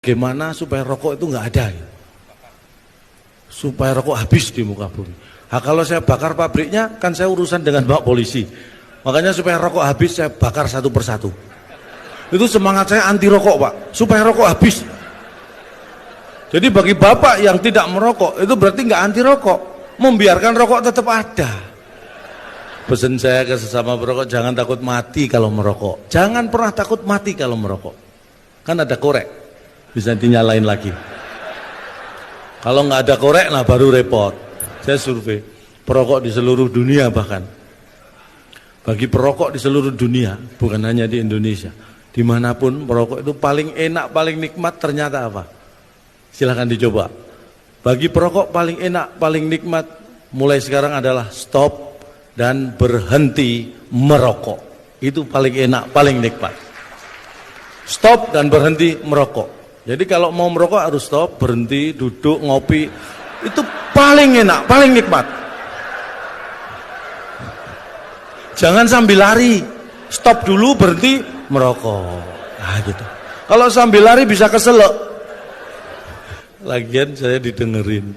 Gimana supaya rokok itu nggak ada? ya? Supaya rokok habis di muka bumi. Nah, kalau saya bakar pabriknya, kan saya urusan dengan Pak Polisi. Makanya supaya rokok habis, saya bakar satu persatu. Itu semangat saya anti rokok, Pak. Supaya rokok habis. Jadi bagi Bapak yang tidak merokok, itu berarti nggak anti rokok. Membiarkan rokok tetap ada. Pesan saya ke sesama perokok, jangan takut mati kalau merokok. Jangan pernah takut mati kalau merokok. Kan ada korek, bisa dinyalain lagi. Kalau nggak ada korek, nah baru repot. Saya survei, perokok di seluruh dunia bahkan. Bagi perokok di seluruh dunia, bukan hanya di Indonesia. Di mana pun perokok itu paling enak, paling nikmat ternyata apa? Silahkan dicoba. Bagi perokok paling enak, paling nikmat mulai sekarang adalah stop dan berhenti merokok. Itu paling enak, paling nikmat. Stop dan berhenti merokok. Jadi kalau mau merokok harus stop, berhenti, duduk, ngopi. Itu paling enak, paling nikmat. Jangan sambil lari. Stop dulu, berhenti, merokok. Nah gitu. Kalau sambil lari bisa keselak. Lagian saya didengerin.